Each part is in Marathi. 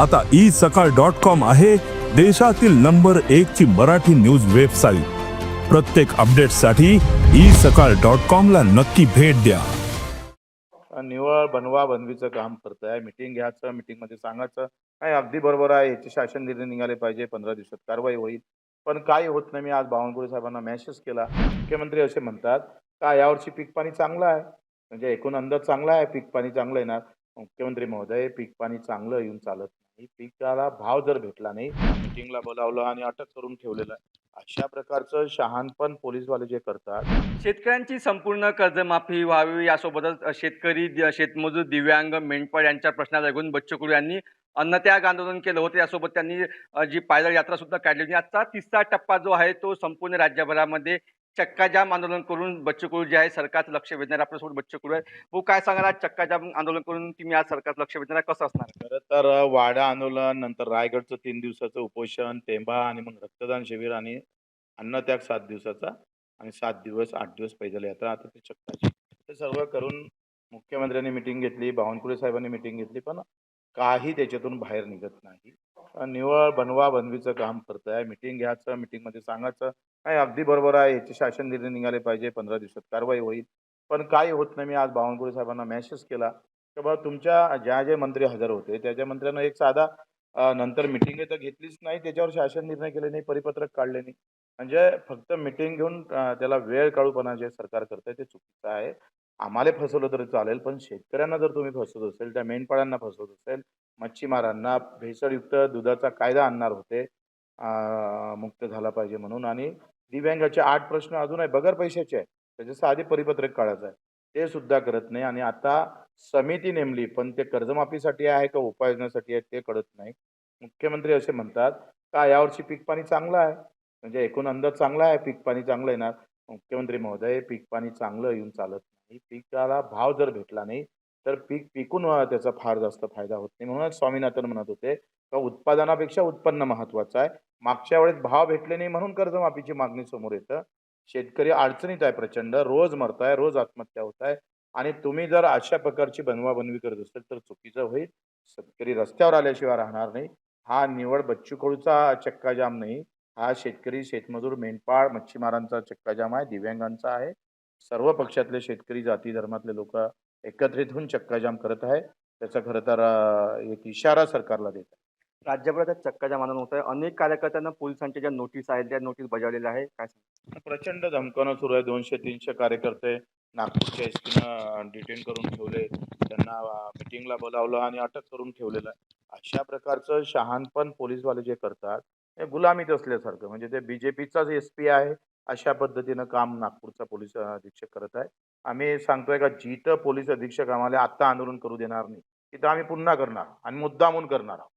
आता ई सकाळ डॉट कॉम आहे देशातील नंबर एक ची मराठी न्यूज वेबसाईट. प्रत्येक अपडेटसाठी ई सकाळ डॉट कॉम ला नक्की भेट द्या. निवळ बनवा बनवीचं काम करताय. मिटिंग घ्यायचं मिटिंगमध्ये सांगायचं. काय अगदी बरोबर आहे. याचे शासन निर्णय निघाले पाहिजे. पंधरा दिवसात कारवाई होईल. पण काय होत नाही. मी आज बावनकुळे साहेबांना मेसेज केला. मुख्यमंत्री असे म्हणतात का यावर्षी पीक पाणी चांगलं आहे? म्हणजे एकूण अंदाज चांगला आहे. पीक पाणी चांगलं येणार. मुख्यमंत्री महोदय पीक पाणी चांगलं येऊन चालत पिकाला भाव जर भेटला नाही मिटिंगला बोलावलं आणि अटक करून ठेवलेलं अशा प्रकारचं शहाणपण पोलीसवाले जे करतात शेतकऱ्यांची संपूर्ण कर्जमाफी व्हावी यासोबतच शेतकरी शेतमजूर दिव्यांग मेंढपाळ यांच्या प्रश्नाला लागून बच्चू यांनी अन्नत्याग आंदोलन केलं होतं. यासोबत त्यांनी जी पायदळ यात्रा सुद्धा काढली होती. आजचा तिसरा टप्पा जो आहे तो संपूर्ण राज्यभरामध्ये चक्काजाम आंदोलन करून बच्चू जे आहे सरकारचं लक्ष वेधणार आपल्यासोबत बच्चू आहे भाऊ काय सांगाल? आज चक्काजाम आंदोलन करून तुम्ही आज सरकारचं लक्ष वेधणार कसं असणार? खरं तर वाडा आंदोलन नंतर रायगडचं तीन दिवसाचं उपोषण तेंबा आणि मग रक्तदान शिबिर आणि अन्नत्याग सात दिवसाचा आणि सात दिवस आठ दिवस पैदल यात्रा. आता ते चक्काची ते सर्व करून मुख्यमंत्र्यांनी मिटिंग घेतली बावनकुळे साहेबांनी मिटिंग घेतली पण काही त्याच्यातून बाहेर निघत नाही. निवळ बनवा बनवीचं काम करताय. मिटिंग घ्यायचं मिटिंगमध्ये सांगायचं काय अगदी बरोबर आहे. याचे शासन निर्णय निघाले पाहिजे. पंधरा दिवसात कारवाई होईल. पण काही होत नाही. मी आज बावनकुळे साहेबांना मेसेज केला. की बाबा तुमच्या ज्या जे मंत्री हजर होते त्या ज्या मंत्र्यांना एक साधा नंतर मिटिंग तर घेतलीच नाही. त्याच्यावर शासन निर्णय केले नाही. परिपत्रक काढले नाही. म्हणजे फक्त मिटिंग घेऊन त्याला वेळ काढूपणा जे सरकार करतंय ते चुकीचं आहे. आम्हाला फसवलं तरी चालेल पण शेतकऱ्यांना जर तुम्ही फसवत असेल त्या मेंढपाळांना फसवत असेल मच्छीमारांना भेसळयुक्त दुधाचा कायदा आणणार होते मुक्त झाला पाहिजे म्हणून. आणि दिव्यांगाचे आठ प्रश्न अजून आहे बगर पैशाचे आहे त्याचं आधी परिपत्रक काढायचं आहे. ते सुद्धा करत नाही आणि आता समिती नेमली पण ते कर्जमाफीसाठी आहे का उपाययोजनासाठी आहे ते कळत नाही. मुख्यमंत्री असे म्हणतात का यावर्षी पीक पाणी चांगलं आहे? म्हणजे एकूण अंदाज चांगला आहे पीक पाणी चांगलं येणार. मुख्यमंत्री महोदय पीक पाणी चांगलं येऊन चालत पिकाला भाव जर भेटला नाही तर पीक पिकून त्याचा फार जास्त फायदा होत नाही. म्हणूनच स्वामीनाथन म्हणत होते का उत्पादनापेक्षा उत्पन्न महत्वाचं आहे. मागच्या वेळेस भाव भेटले नाही म्हणून कर्जमाफीची मागणी समोर येतं. शेतकरी अडचणीत आहे प्रचंड. रोज मरत आहे रोज आत्महत्या होत आहे आणि तुम्ही जर अशा प्रकारची बनवाबनवी करत असेल तर चुकीचं होईल. शेतकरी रस्त्यावर आल्याशिवाय राहणार नाही. हा निवड बच्चू कडूचा चक्काजाम नाही. हा शेतकरी शेतमजूर मेंढपाळ मच्छीमारांचा चक्काजाम आहे. दिव्यांगांचा आहे. सर्व पक्षातले शेतकरी जाती धर्मातले लोक एकत्रित होऊन चक्काजाम करत आहे. त्याचा खरं तर एक इशारा सरकारला देत आहे. राज्यभरात चक्काजाम आंदोलन होत आहे अनेक कार्यकर्त्यांना पोलिसांच्या ज्या नोटीस आहेत. त्या नोटीस बजावलेल्या आहे काय? प्रचंड धमकावणं सुरू आहे. दोनशे तीनशे कार्यकर्ते नागपूरच्या एस पीनं डिटेन करून ठेवले. त्यांना मिटिंगला बोलावलं आणि अटक करून ठेवलेलं आहे. अशा प्रकारचं शहाणपण पोलीसवाले जे करतात हे गुलामीत असल्यासारखं. म्हणजे ते बी जे पीचाच एस पी आहे. अशा पद्धतीनं काम नागपूरचा पोलीस अधीक्षक करत आहे. आम्ही सांगतोय का जिथं पोलीस अधीक्षक आम्हाला आत्ता आंदोलन करू देणार नाही तिथं आम्ही पुन्हा करणार आणि मुद्दामून करणार आहोत.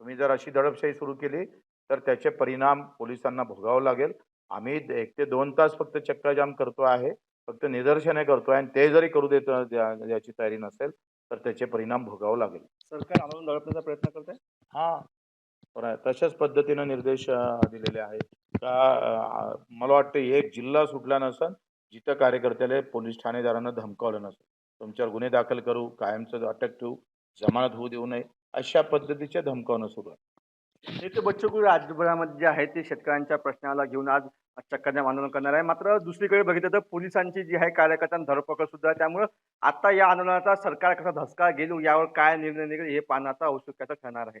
तुम्ही जर अशी दडपशाही सुरू केली तर त्याचे परिणाम पोलिसांना भोगावं लागेल. आम्ही एक ते दोन तास फक्त चक्काजाम करतो आहे फक्त निदर्शने करतोय आणि ते जरी करू देत द्या- द्याची तयारी नसेल तर त्याचे परिणाम भोगावं लागेल. सरकार आंदोलन दडपण्याचा प्रयत्न करत आहे हा. आहे. तशाच पद्धतीनं निर्देश दिलेले आहेत. का मला वाटतं एक जिल्हा सुटला नसन जिथं कार्यकर्त्याला पोलीस ठाणेदारांना धमकावलं नसेल तुमच्यावर गुन्हे दाखल करू कायमचं अटक ठेवू जमानत होऊ देऊ नये अशा पद्धतीच्या धमकावणं सुरू आहे. नेते तर बच्चू राज्यभरामध्ये जे आहे ते शेतकऱ्यांच्या प्रश्नाला घेऊन आज चक्काजाम आंदोलन करणार आहे. मात्र दुसरीकडे बघितलं तर पोलिसांची जी आहे कार्यकर्त्यांना धरपकड सुद्धा त्यामुळं आता या आंदोलनाचा सरकार कसा धसका गेलो यावर काय निर्णय निघेल हे पाहणं आता औत्सुक्याचं ठरणार आहे.